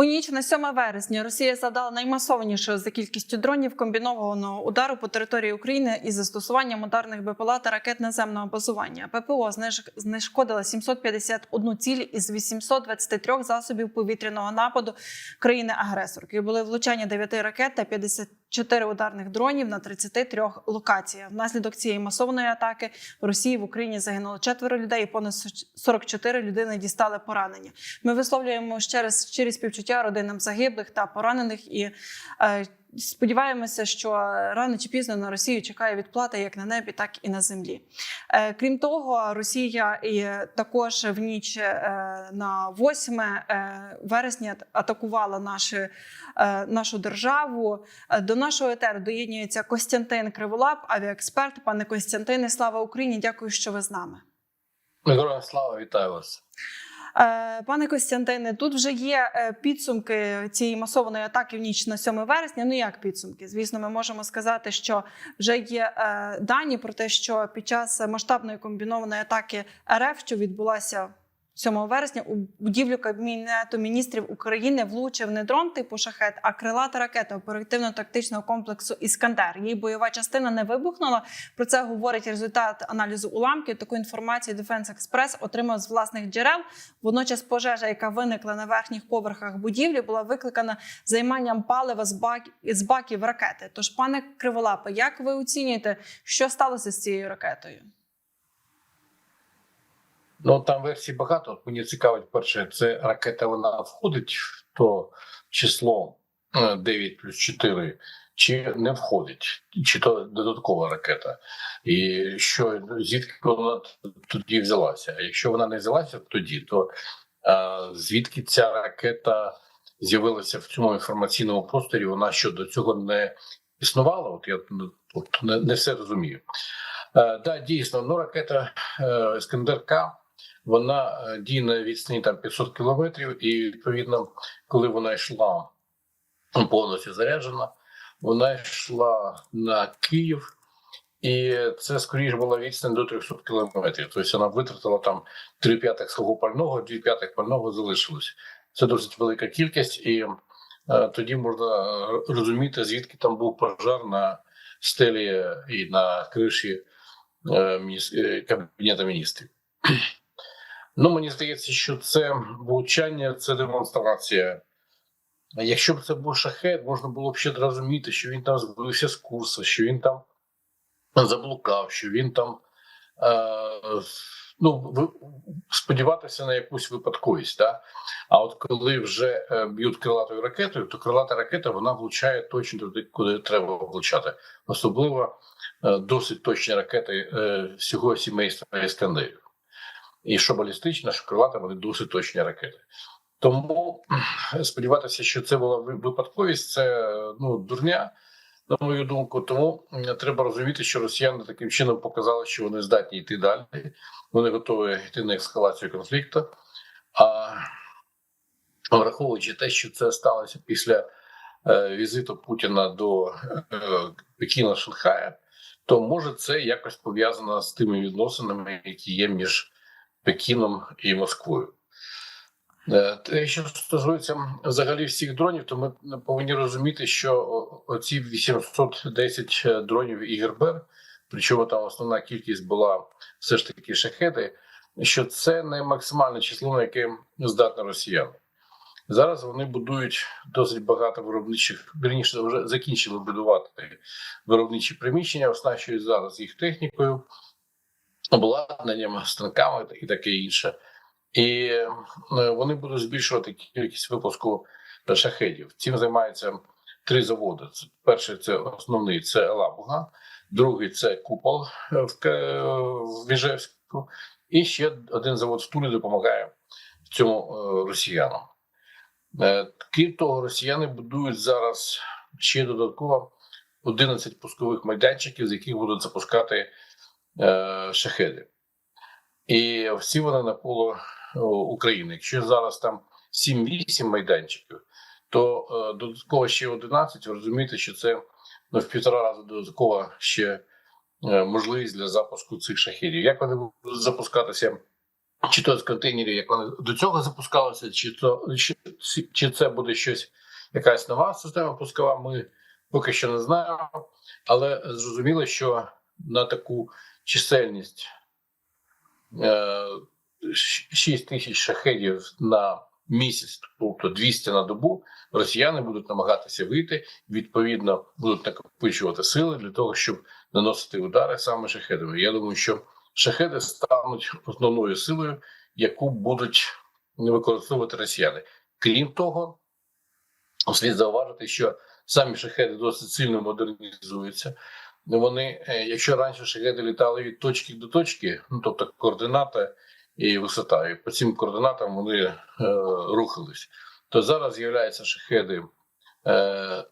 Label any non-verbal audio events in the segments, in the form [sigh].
У ніч на 7 вересня Росія завдала наймасованішого за кількістю дронів комбінованого удару по території України із застосуванням ударних БПЛА та ракет наземного базування. ППО знешкодила 751 ціль із 823 засобів повітряного нападу країни-агресорки. Були влучання 9 ракет та 54 ударних дронів на 33 локаціях. Внаслідок цієї масованої атаки в Росії в Україні загинуло четверо людей, і понад 44 людини дістали поранення. Ми висловлюємо ще раз щирі співчуття родинам загиблих та поранених і е, сподіваємося, що рано чи пізно на Росію чекає відплата як на небі, так і на землі. Е, крім того, Росія і також в ніч е, на 8 е, вересня атакувала наші, нашу державу. До нашого етеру доєднюється Костянтин Криволап, авіаексперт. Пане Костянтине, слава Україні! Дякую, що ви з нами. Героям слава, вітаю вас. Е, Пане Костянтине, тут вже є е, підсумки цієї масованої атаки в ніч на 7 вересня. Ну як підсумки? Звісно, ми можемо сказати, що вже є е, дані про те, що під час масштабної комбінованої атаки РФ, що відбулася 7 вересня, у будівлю Кабінету міністрів України влучив не дрон типу шахет, а крилата ракета оперативно-тактичного комплексу Іскандер. Її бойова частина не вибухнула. Про це говорить результат аналізу уламків. Таку інформацію Defense Express отримав з власних джерел. Водночас пожежа, яка виникла на верхніх поверхах будівлі, була викликана займанням палива з бак- з баків ракети. Тож, пане Криволапе, як ви оцінюєте, що сталося з цією ракетою? Ну там версій багато. От Мені цікавить перше, це ракета вона входить в то число е, 9 плюс 4, чи не входить, чи то додаткова ракета. І що звідки вона тоді взялася? А якщо вона не взялася тоді, то е, звідки ця ракета з'явилася в цьому інформаційному просторі? Вона що до цього не існувала? От я ну, от, не, не все розумію. Е, да, дійсно, ну ракета е, Іскандер К вона е, діє на відстані там 500 кілометрів, і відповідно, коли вона йшла повністю заряджена, вона йшла на Київ, і це скоріш була відстань до 300 кілометрів. Тобто вона витратила там 3 п'ятих свого пального, 2 п'ятих пального залишилось. Це досить велика кількість, і е, тоді можна е, розуміти, звідки там був пожар на стелі і на криші е, мініс- е, кабінету міністрів. Ну, мені здається, що це влучання, це демонстрація. Якщо б це був шахет, можна було б ще зрозуміти, що він там збився з курсу, що він там заблукав, що він там е, ну, сподіватися на якусь випадковість. Да? А от коли вже е, б'ють крилатою ракетою, то крилата ракета вона влучає точно туди, куди треба влучати. Особливо е, досить точні ракети е, всього сімейства Іскандерів. І що балістична, що крилата, вони досить точні ракети. Тому сподіватися, що це була випадковість, це ну дурня, на мою думку. Тому треба розуміти, що росіяни таким чином показали, що вони здатні йти далі. Вони готові йти на ескалацію конфлікту. А враховуючи те, що це сталося після е, візиту Путіна до е, Пекіна Шанхая, то може це якось пов'язано з тими відносинами, які є між Пекіном і Москвою. Е, те, Що стосується взагалі всіх дронів, то ми повинні розуміти, що оці 810 дронів ігрбер, причому там основна кількість була все ж таки шахеди, що це не максимальне число, на яке здатні росіяни. Зараз вони будують досить багато виробничих, вірніше вже закінчили будувати виробничі приміщення, оснащують зараз їх технікою, обладнанням, станками і таке інше. І е, вони будуть збільшувати кількість випуску шахедів. Цим займаються три заводи. Перший це основний це Елабуга, другий це Купол е, в, Ка- в Іжевську, і ще один завод в Тулі допомагає цьому е, росіянам. Крім того, росіяни будують зараз ще додатково 11 пускових майданчиків, з яких будуть запускати е, шахеди. І всі вони навколо о, України. Якщо зараз там 7-8 майданчиків, то е, додатково ще 11, ви розумієте, що це ну, в півтора рази додатково ще е, можливість для запуску цих шахедів. Як вони будуть запускатися чи то з контейнерів, як вони до цього запускалися, чи то чи, чи це буде щось, якась нова система пускова. Ми поки що не знаємо, але зрозуміло, що на таку чисельність е, 6 тисяч шахедів на місяць, тобто 200 на добу, росіяни будуть намагатися вийти. Відповідно, будуть накопичувати сили для того, щоб наносити удари саме шахедами. Я думаю, що шахеди стануть основною силою, яку будуть використовувати росіяни. Крім того, слід зауважити, що самі шахеди досить сильно модернізуються. Вони, е, якщо раніше шахеди літали від точки до точки, ну тобто координата і висота, і по цим координатам вони е, рухались, то зараз з'являються шахеди е,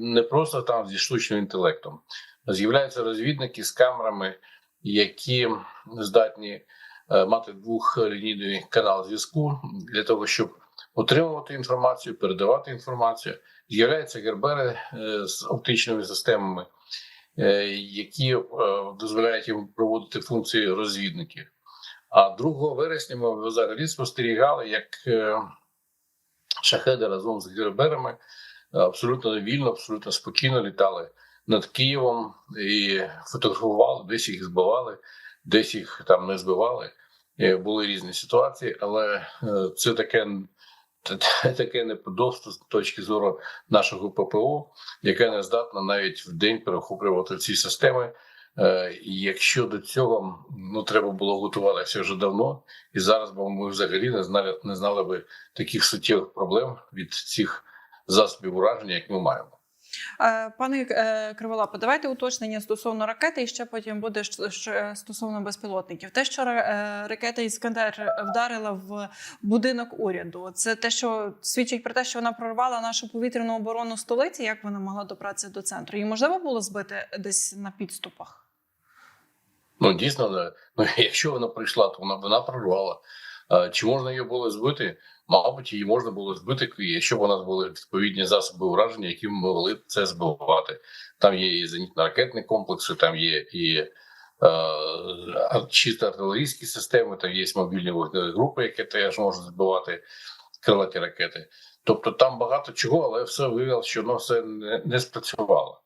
не просто там зі штучним інтелектом, а з'являються розвідники з камерами, які здатні е, мати двохлінійний канал зв'язку для того, щоб отримувати інформацію, передавати інформацію. З'являються гербери е, з оптичними системами, е, які е, дозволяють їм проводити функції розвідників. А 2 вересня ми взагалі спостерігали, як шахеди разом з герберами абсолютно вільно, абсолютно спокійно літали над Києвом і фотографували, десь їх збивали, десь їх там не збивали. Були різні ситуації, але це таке, [laughs] таке неподобство з точки зору нашого ППО, яке не здатна навіть в день перехоплювати ці системи. Е, І якщо до цього ну треба було готуватися вже давно, і зараз бо ми взагалі не знали, не знали би таких суттєвих проблем від цих засобів ураження, як ми маємо. Е, Пане е, Криволапо, давайте уточнення стосовно ракети, і ще потім буде стосовно безпілотників. Те, що е, ракета Іскандер вдарила в будинок уряду, це те, що свідчить про те, що вона прорвала нашу повітряну оборону столиці. Як вона могла добратися до центру? І можливо було збити десь на підступах? Ну дійсно, ну [laughs] якщо вона прийшла, то вона вона прорвала. Е, Чи можна її було збити? Мабуть, її можна було збити, якщо б у нас були відповідні засоби ураження, які б могли це збивати. Там є і зенітно-ракетні комплекси, там є і е, чисто артилерійські системи, там є мобільні вогневі групи, які теж можуть збивати крилаті ракети. Тобто там багато чого, але все виявилося, що воно все не, не спрацювало.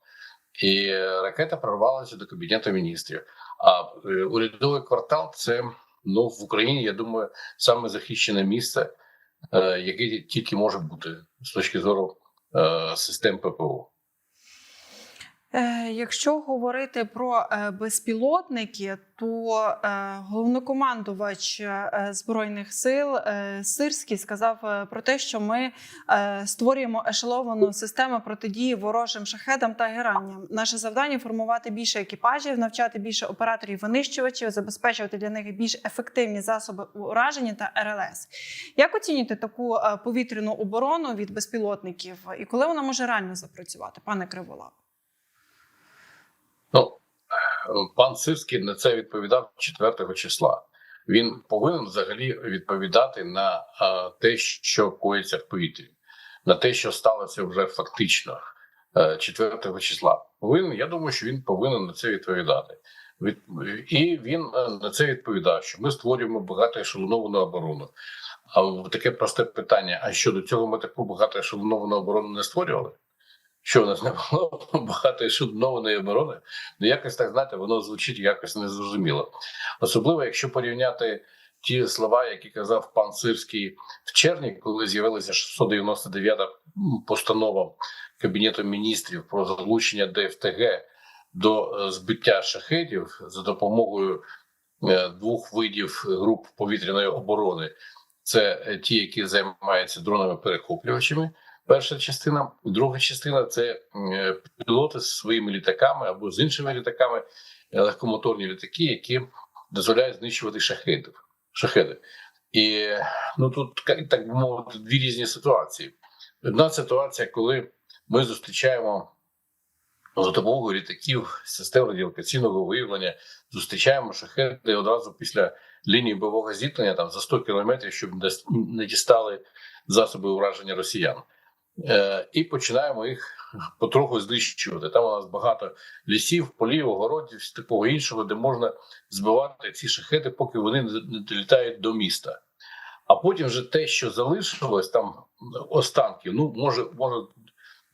І ракета прорвалася до кабінету міністрів. А е, урядовий квартал це ну в Україні, я думаю, саме захищене місце, е, яке тільки може бути з точки зору е, систем ППО. Е, Якщо говорити про е, безпілотники, то е, головнокомандувач збройних сил Сирський сказав про те, що ми створюємо ешеловану систему протидії ворожим шахедам та геранням. Наше завдання формувати більше екіпажів, навчати більше операторів винищувачів, забезпечувати для них більш ефективні засоби ураження та РЛС. Як оцінюєте таку повітряну оборону від безпілотників, і коли вона може реально запрацювати, пане Криволап? Ну пан Сирський на це відповідав 4 числа. Він повинен взагалі відповідати на е, те, що коїться в повітрі, на те, що сталося вже фактично е, 4 числа. Повинен, я думаю, що він повинен на це відповідати. Від, і він е, на це відповідав, що ми створюємо багатоешелоновану оборону. А таке просте питання: а що до цього ми таку багатоешелоновану оборону не створювали? Що в нас не було [laughs] багатоешелонованої оборони? Ну якось так знаєте, воно звучить якось незрозуміло. Особливо, якщо порівняти ті слова, які казав пан Сирський в червні, коли з'явилася 699-та постанова Кабінету міністрів про залучення ДФТГ до е, збиття шахедів за допомогою е, двох видів груп повітряної оборони. Це е, ті, які займаються дронами перехоплювачами. Перша частина, друга частина це е, пілоти з своїми літаками або з іншими літаками, е, легкомоторні літаки, які дозволяють знищувати шахедів. Шахеди. І ну тут так би мовити, дві різні ситуації. Одна ситуація, коли ми зустрічаємо за допомогою літаків систем радіолокаційного виявлення, зустрічаємо шахеди одразу після лінії бойового зіткнення, там за 100 кілометрів, щоб не дістали засоби ураження росіян. Е, і починаємо їх потроху знищувати. Там у нас багато лісів, полів, огородів, такого іншого, де можна збивати ці шахеди, поки вони не долітають до міста. А потім вже те, що залишилось там останків, ну може, може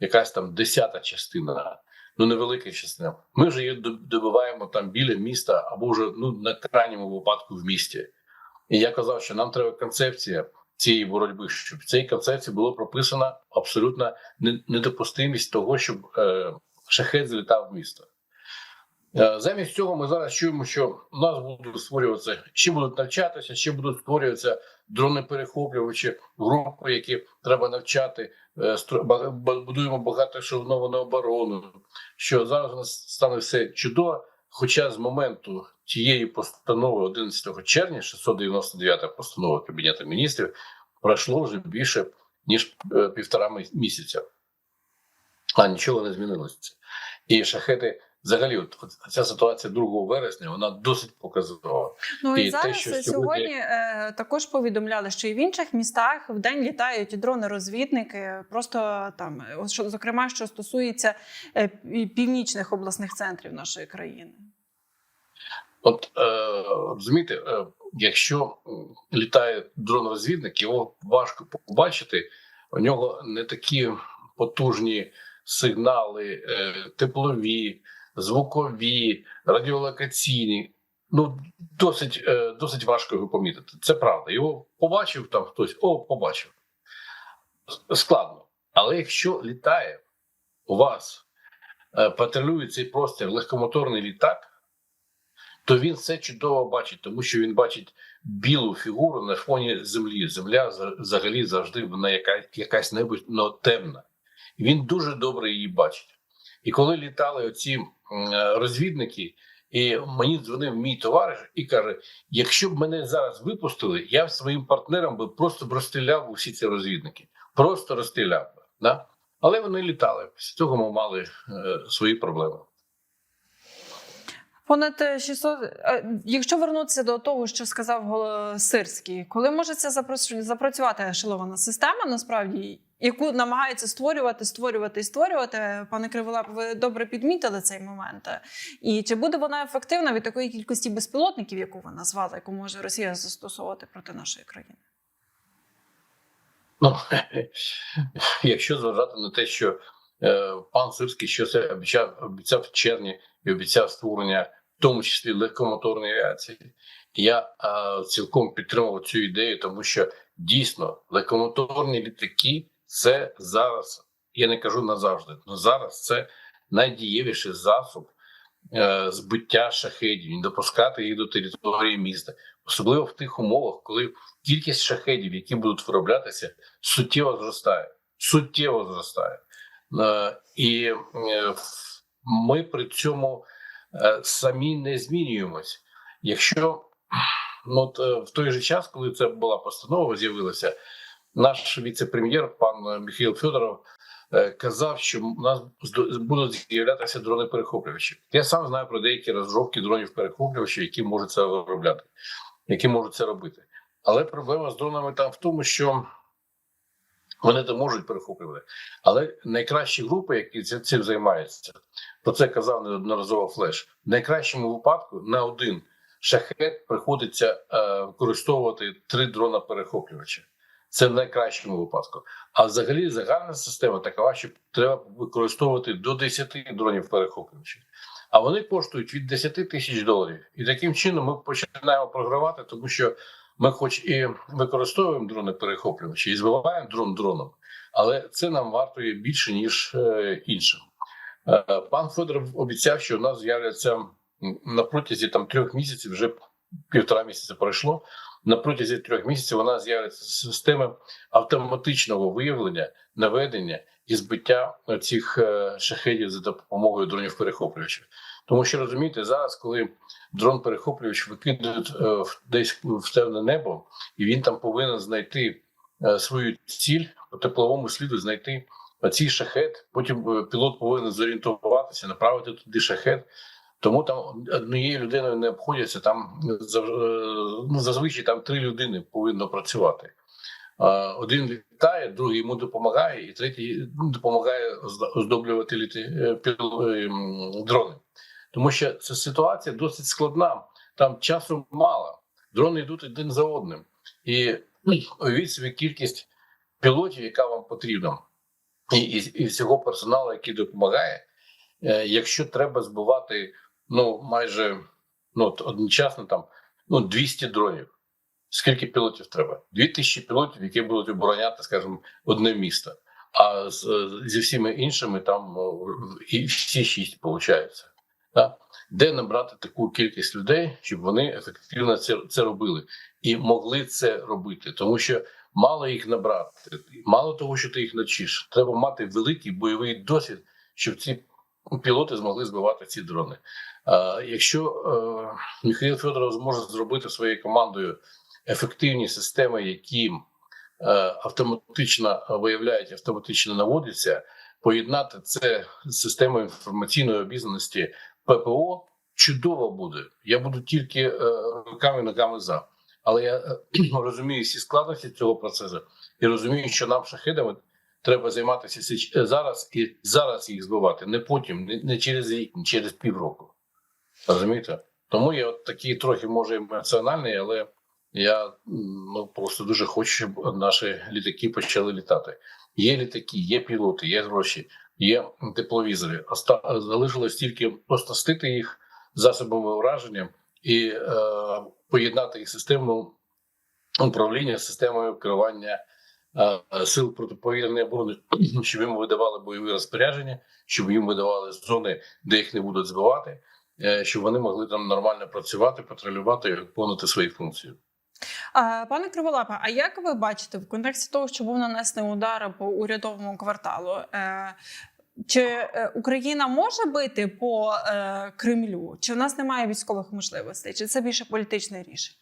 якась там десята частина, ну невелика частина. Ми вже її добиваємо там біля міста або вже ну на крайньому випадку в місті. І я казав, що нам треба концепція цієї боротьби, щоб в цій концепції було прописано абсолютно недопустимість того, щоб е, шахет злітав в місто. Е, Замість цього ми зараз чуємо, що у нас будуть створюватися, ще будуть навчатися, ще будуть створюватися дрони перехоплювачі, групи, які треба навчати. Е, Будуємо багато шовновану оборону. Що зараз у нас стане все чудово. Хоча з моменту тієї постанови 11 червня, 699 постанова Кабінету міністрів, пройшло вже більше ніж е, півтора місяця, а нічого не змінилося. І шахети, взагалі, от, ця ситуація 2 вересня, вона досить показова. Ну і, І те, зараз що сьогодні, сьогодні- е, також повідомляли, що і в інших містах в день літають дрони-розвідники. Просто там, що, зокрема, що стосується е, північних обласних центрів нашої країни. От е, розумієте, е, якщо літає дрон-розвідник, його важко побачити. У нього не такі потужні сигнали, е, теплові, звукові, радіолокаційні. Ну досить, е, досить важко його помітити. Це правда. Його побачив там хтось, о, побачив. Складно. Але якщо літає у вас, е, патрулює цей простір легкомоторний літак то він все чудово бачить, тому що він бачить білу фігуру на фоні землі. Земля за- взагалі завжди вона яка, якась небудь но темна. Він дуже добре її бачить. І коли літали оці розвідники, і мені дзвонив мій товариш і каже: якщо б мене зараз випустили, я своїм партнерам би просто б розстріляв усі ці розвідники. Просто розстріляв би. Да? Але вони літали. Після цього ми мали е, свої проблеми. Понад е, 600... е, Якщо вернутися до того, що сказав Голо- Сирський, коли може запрацю- запрацювати ешелована система, насправді, яку намагається створювати, створювати і створювати, пане Криволап, ви добре підмітили цей момент. І чи буде вона ефективна від такої кількості безпілотників, яку ви назвали, яку може Росія застосовувати проти нашої країни? Ну, [laughs] якщо зважати на те, що е, пан Сирський щось обіцяв, обіцяв в червні і обіцяв створення, в тому числі легкомоторної авіації, я е, цілком підтримував цю ідею, тому що дійсно легкомоторні літаки це зараз, я не кажу назавжди, але зараз це найдієвіший засоб е, збиття шахедів, не допускати їх до території міста, особливо в тих умовах, коли кількість шахедів, які будуть вироблятися, суттєво зростає. Суттєво зростає. Е, І е, ми при цьому самі не змінюємось. Якщо ну, от, е, в той же час, коли це була постанова, з'явилася, наш віце-прем'єр, пан Михайло Федоров, е, казав, що у нас будуть з'являтися дрони перехоплювачі. Я сам знаю про деякі розробки дронів перехоплювачів, які можуть це виробляти, які можуть це робити. Але проблема з дронами там в тому, що вони то можуть перехоплювати. Але найкращі групи, які цим займаються, про це казав неодноразово флеш. В найкращому випадку на один шахет приходиться е, використовувати три дрона перехоплювача. Це в найкращому випадку. А взагалі загальна система така, що треба використовувати до 10 дронів перехоплювачів. А вони коштують від 10 тисяч доларів. І таким чином ми починаємо програвати, тому що ми, хоч і використовуємо дрони перехоплювачі і збиваємо дрон дроном, але це нам вартує більше ніж е, іншим. Е, пан Федоров обіцяв, що у нас з'являться на протязі там трьох місяців, вже півтора місяця пройшло. На протязі трьох місяців у нас з'являться системи автоматичного виявлення, наведення і збиття цих е, шахедів за допомогою дронів перехоплювачів. Тому що розумієте, зараз, коли дрон перехоплювач викидують е, десь в темне небо, і він там повинен знайти е, свою ціль по тепловому сліду, знайти цей шахет. Потім е, пілот повинен зорієнтуватися, направити туди шахет. Тому там однією людиною не обходяться. Там е, ну, зазвичай там три людини повинно працювати. Один літає, другий йому допомагає, і третій допомагає оздоблювати літи, е, е, дрони. Тому що ця ситуація досить складна. Там часу мало. Дрони йдуть один за одним. І уявіть собі кількість пілотів, яка вам потрібна, і, і, і всього персоналу, який допомагає. Е, Якщо треба збивати ну майже ну одночасно там ну 200 дронів. Скільки пілотів треба? 2000 пілотів, які будуть обороняти, скажімо, одне місто. А з, зі всіма іншими там ну, і всі шість виходить. Де набрати таку кількість людей, щоб вони ефективно це, це робили і могли це робити, тому що мало їх набрати, мало того, що ти їх навчиш, треба мати великий бойовий досвід, щоб ці пілоти змогли збивати ці дрони. А, якщо е, Михайло Федоров зможе зробити своєю командою ефективні системи, які е, автоматично виявляють, автоматично наводяться, поєднати це з системою інформаційної обізнаності ППО чудово буде. Я буду тільки е, руками ногами за. Але я е, [clears throat] розумію всі складності цього процесу і розумію, що нам шахедами треба займатися е, зараз і зараз їх збивати, не потім, не, не через рік, не через півроку. Розумієте? Тому я от такий трохи може емоціональний, але я ну просто дуже хочу, щоб наші літаки почали літати. Є літаки, є пілоти, є гроші, є тепловізори. Залишилось тільки остастити їх засобами враження і е, поєднати їх систему управління з системою керування е, сил протиповітряної оборони, [clears throat] щоб їм видавали бойові розпорядження, щоб їм видавали зони, де їх не будуть збивати, е, щоб вони могли там нормально працювати, патрулювати і виконувати свої функції. Пане Криволапа, а як ви бачите в контексті того, що був нанесений удар по урядовому кварталу? Е, чи е, Україна може бити по е, Кремлю? Чи в нас немає військових можливостей? Чи це більше політичне рішення?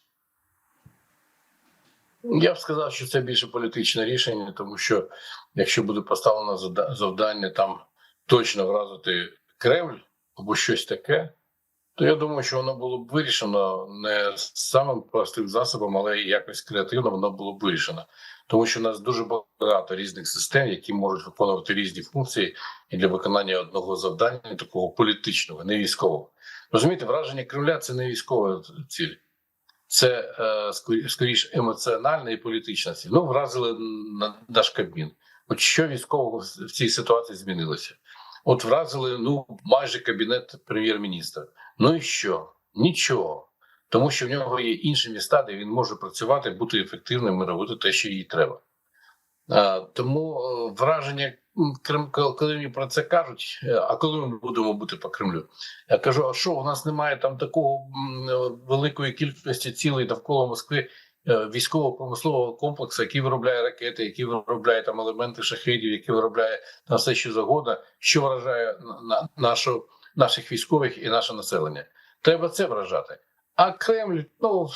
Я б сказав, що це більше політичне рішення, тому що якщо буде поставлено завдання там точно вразити Кремль або щось таке, то я думаю, що воно було б вирішено не самим простим засобом, але якось креативно воно було б вирішено. Тому що у нас дуже багато різних систем, які можуть виконувати різні функції і для виконання одного завдання, такого політичного, не військового. Розумієте, враження Кремля це не військова ціль. Це е, скоріш емоціональна і політична ціль. Ну, вразили на наш Кабмін. От що військового в в цій ситуації змінилося? От вразили ну майже кабінет прем'єр-міністра. Ну і що? Нічого. Тому що в нього є інші міста, де він може працювати, бути ефективним і робити те, що їй треба. Тому е, враження Крим, коли мені про це кажуть, е, а коли ми будемо бути по Кремлю? Я кажу: а що у нас немає там такого е, великої кількості цілей довкола Москви військово-промислового комплексу, який виробляє ракети, який виробляє там елементи шахедів, який виробляє там все, що завгодно, що вражає на, на нашу наших військових і наше населення. Треба це вражати. А Кремль, ну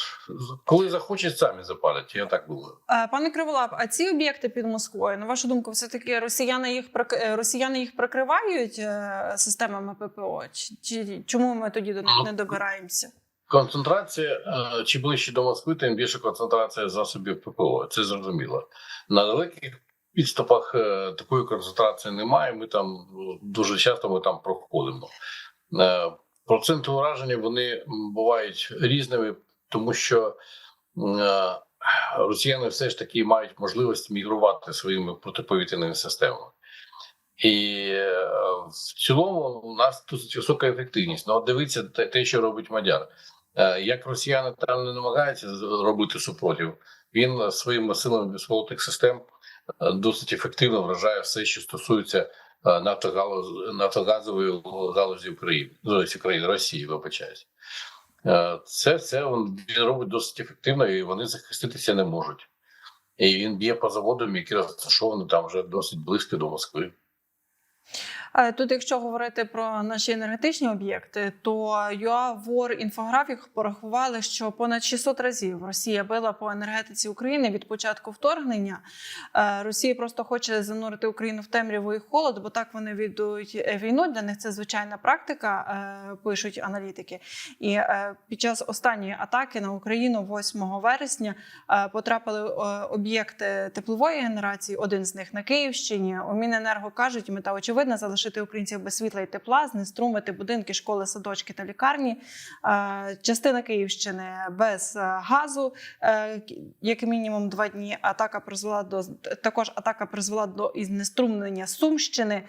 коли захочуть, самі запалять. Я так думаю. Е, Пане Криволап, а ці об'єкти під Москвою, на вашу думку, все таки росіяни їх е, росіяни їх прикривають е, системами ППО? Чи, чому ми тоді до них не добираємося? Концентрація чи ближче до Москви, тим більше концентрація засобів ППО. Це зрозуміло. На далеких підступах е, такої концентрації немає. Ми там ну, дуже часто ми там проходимо. Е, Проценти ураження вони бувають різними, тому що е, росіяни все ж таки мають можливість мігрувати своїми протиповітряними системами. І в цілому у нас досить висока ефективність. Ну, дивіться те, що робить Мадяр. Як росіяни там не намагаються робити супротив, він своїми силами безпілотних систем досить ефективно вражає все, що стосується е, нафтогазової галузі України, ну, України, Росії, вибачаюсь. Е, Це все він робить досить ефективно, і вони захиститися не можуть. І він б'є по заводам, які розташовані там вже досить близько до Москви. Е, Тут, якщо говорити про наші енергетичні об'єкти, то ЮАВОР інфографік порахували, що понад 600 разів Росія била по енергетиці України від початку вторгнення. Е, Росія просто хоче занурити Україну в темряву і холод, бо так вони віддають е, війну. Для них це звичайна практика, е, пишуть аналітики. І під час останньої атаки на Україну 8 вересня потрапили об'єкти теплової генерації. Один з них на Київщині. У Міненерго кажуть, мета очевидна залишити українців без світла і тепла, знеструмити будинки, школи, садочки та лікарні. Е, Частина Київщини без е, газу, е, як мінімум два дні. Атака призвела до також атака призвела до і знеструмлення Сумщини.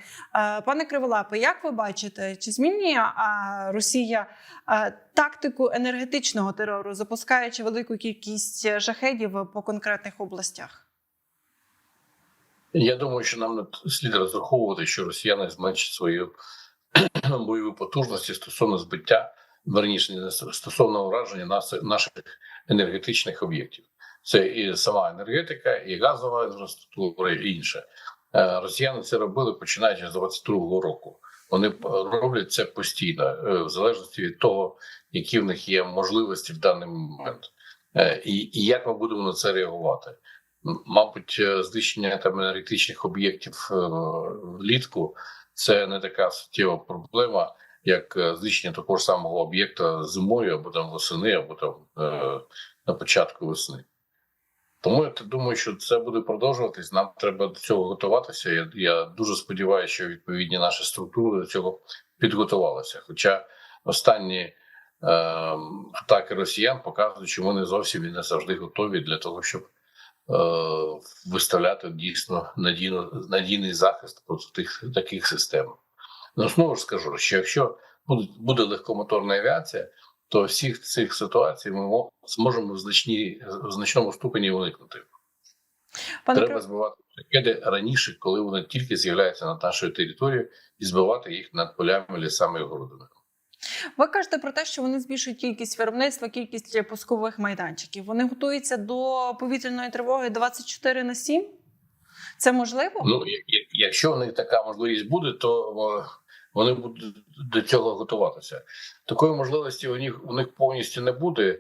Пане Криволапе, як ви бачите, чи змінює Росія тактику енергетичного терору, запускаючи велику кількість шахедів по конкретних областях? Я думаю, що нам слід розраховувати, що росіяни зменшать свою [clears throat] бойові потужності стосовно збиття, верніше стосовно ураження наших енергетичних об'єктів. Це і сама енергетика, і газова інфраструктура, і інше. Е, Росіяни це робили починаючи з 22-го року. Вони роблять це постійно, е, в залежності від того, які в них є можливості в даний момент, Е, і як ми будемо на це реагувати. М- Мабуть, е, знищення там енергетичних об'єктів е, влітку це не така суттєва проблема, як е, знищення такого ж самого об'єкта зимою або там восени, або там на початку весни. Тому я думаю, що це буде продовжуватись. Нам треба до цього готуватися. Я, я дуже сподіваюся, що відповідні наші структури до цього підготувалися. Хоча останні е, атаки росіян показують, що вони зовсім і не завжди готові для того, щоб виставляти дійсно надійно, надійний захист проти тих таких систем. Ну, знову ж скажу, що якщо буде, буде легкомоторна авіація, то всіх цих ситуацій ми мо- зможемо в, значній, в значному ступені уникнути. Пане Треба збивати ракети раніше, коли вони тільки з'являються на нашій території, і збивати їх над полями, лісами і городами. Ви кажете про те, що вони збільшують кількість виробництва, кількість пускових майданчиків. Вони готуються до повітряної тривоги 24 на 7? Це можливо? Ну, якщо в них така можливість буде, то вони будуть до цього готуватися. Такої можливості у них у них повністю не буде.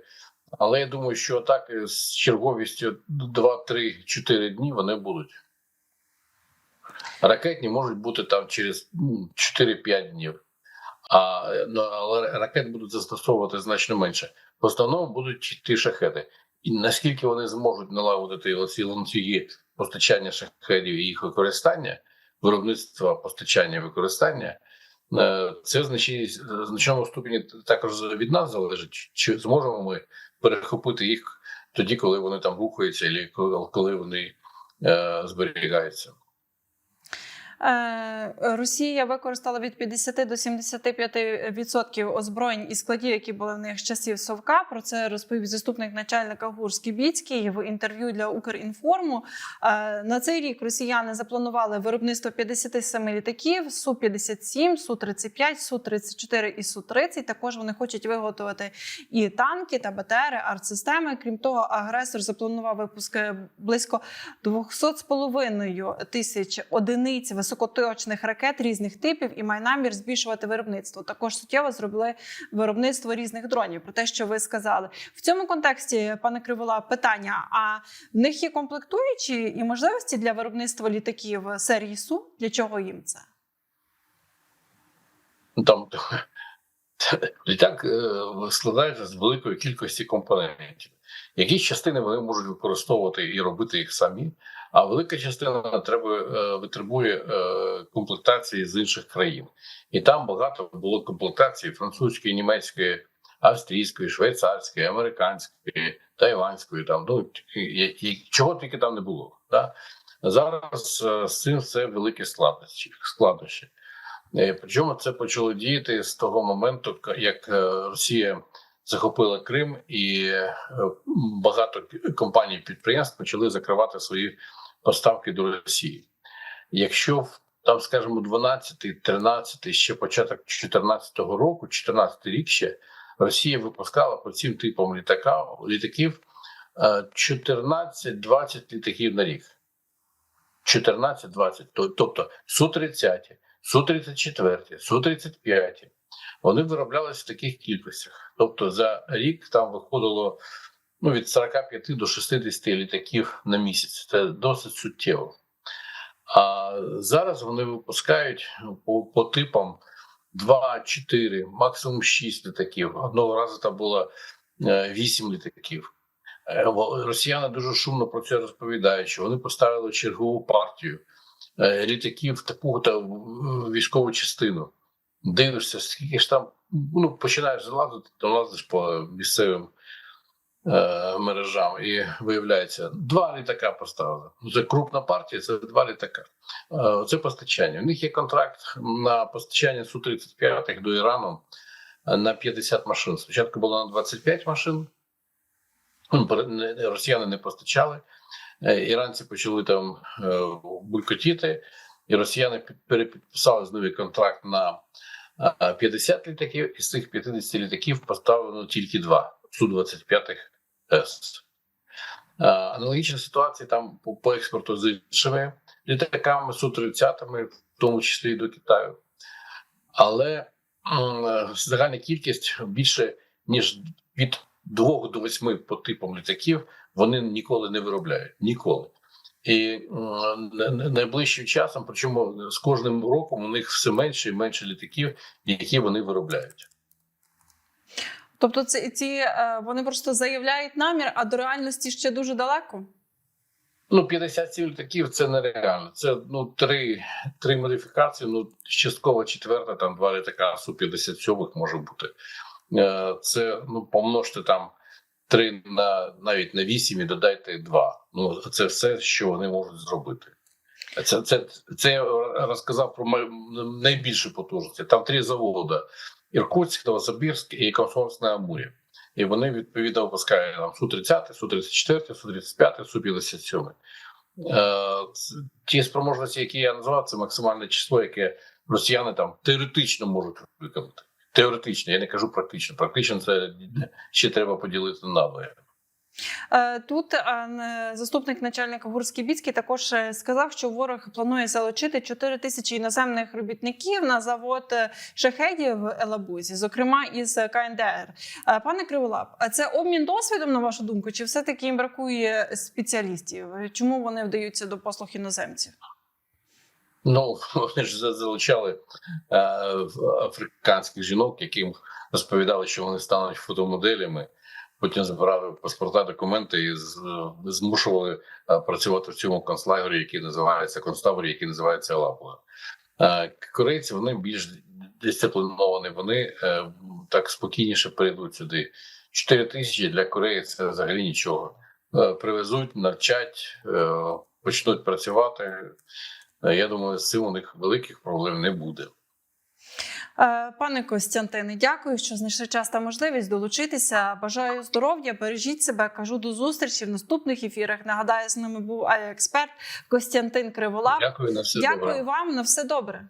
Але я думаю, що атаки з черговістю 2, 3, 4 дні вони будуть. Ракетні можуть бути там через ну, 4-5 днів. А, ну, але ракет будуть застосовувати значно менше. В основному будуть йти шахеди. І наскільки вони зможуть налагодити оці ланцюги постачання шахедів і їх використання, виробництва, постачання використання, е, це в значному ступені також від нас залежить, чи зможемо ми перехопити їх тоді, коли вони там рухаються, або коли вони е, зберігаються. Е, Росія використала від 50 до 75% озброєнь і складів, які були в них з часів Совка. Про це розповів заступник начальника ГУР Скібіцький в інтерв'ю для Укрінформу. Е, На цей рік росіяни запланували виробництво 57 літаків, су 57 су 35 су 34 і су 30 Також вони хочуть виготовити і танки та БТРи, артсистеми. Крім того, агресор запланував випуск близько 200,5 тисяч одиниць високоточних ракет різних типів і має намір збільшувати виробництво. Також суттєво зробили виробництво різних дронів. Про те, що ви сказали в цьому контексті, пане Кривола, питання: а в них є комплектуючі і можливості для виробництва літаків серії Су? Для чого їм це? Ну, Там [laughs] літак е, складається з великої кількості компонентів. Якісь частини вони можуть використовувати і робити їх самі, а велика частина треба е, витребує е, комплектації з інших країн. І там багато було комплектації французької, німецької, австрійської, швейцарської, американської, тайванської. Там ну і, чого тільки там не було. Да? Зараз е, з цим все великі складнощі. складнощі. Причому це почало діяти з того моменту, як Росія захопила Крим, і е, багато компаній підприємств почали закривати свої поставки до Росії. Якщо в там, скажімо, 12, 13, ще початок 14 року, 14 рік ще Росія випускала по цим типам літака, літаків е, 14-20 літаків на рік. 14-20. Тобто Су-30, Су-34, Су-35, вони вироблялися в таких кількостях. Тобто за рік там виходило ну, від 45 до 60 літаків на місяць. Це досить суттєво. А зараз вони випускають по, по типам 2, 4, максимум 6 літаків. Одного разу там було 8 літаків. Е, Росіяни дуже шумно про це розповідають, що вони поставили чергову партію е, літаків таку та військову частину. Дивишся, скільки ж там ну, починаєш залазити, то лазиш по місцевим е, мережам, і виявляється, два літака поставили. Ну, Це крупна партія, це два літака. Е, це постачання. У них є контракт на постачання Су-35 до Ірану е, на 50 машин. Спочатку було на 25 машин. Ну, Росіяни не постачали. Е, Іранці почали там е, булькотіти, і росіяни під- перепідписали знову контракт на е, 50 літаків, із цих 50 літаків поставлено тільки два Су-25 С. Е, Аналогічна ситуація там по, по експорту з іншими літаками, Су-30, в тому числі і до Китаю. Але загальна кількість більше ніж від 2 до 8 по типам літаків вони ніколи не виробляють. Ніколи. І найближчим часом, причому з кожним роком у них все менше і менше літаків, які вони виробляють. Тобто, ці, ці е, вони просто заявляють намір, а до реальності ще дуже далеко. Ну, 57 літаків це нереально. Це ну три, три модифікації. Ну, частково четверта, там два літака су 57 може бути. Е, Це ну помножте там три на навіть на 8 і додайте два. Ну це все, що вони можуть зробити. Це, це, це я розказав про найбільшу потужність. Там три заводи: Іркутськ, Новосибірськ і Комсомольськ на Амурі. І вони відповідно випускають там Су-30, Су-34, Су-35, Су-57. Е, Ті спроможності, які я назвав, це максимальне число, яке росіяни там теоретично можуть виконати. Теоретично, я не кажу практично. Практично це ще треба поділити на двоє. Е, Тут е, заступник начальника Гурський-Біцький також е, сказав, що ворог планує залучити 4 тисячі іноземних робітників на завод шахедів в Елабузі, зокрема із КНДР. Пане Криволап, а це обмін досвідом, на вашу думку, чи все-таки їм бракує спеціалістів? Чому вони вдаються до послуг іноземців? Ну, [laughs] вони ж залучали е, африканських жінок, яким розповідали, що вони стануть фотомоделями. Потім збирали паспорта, документи і змушували е, працювати в цьому концлагері, який називається концтаборі, який називається Лапуга. Е, Корейці вони більш дисципліновані, вони е, так спокійніше перейдуть сюди. 4 тисячі для Кореї це взагалі нічого. Привезуть, навчать, почнуть працювати. Е, Я думаю, з цим у них великих проблем не буде. Е, Пане Костянтине, дякую, що знайшли час та можливість долучитися. Бажаю здоров'я, бережіть себе. Кажу до зустрічі в наступних ефірах. Нагадаю, з нами був експерт Костянтин Криволап. Дякую на все Дякую добре. вам на все добре.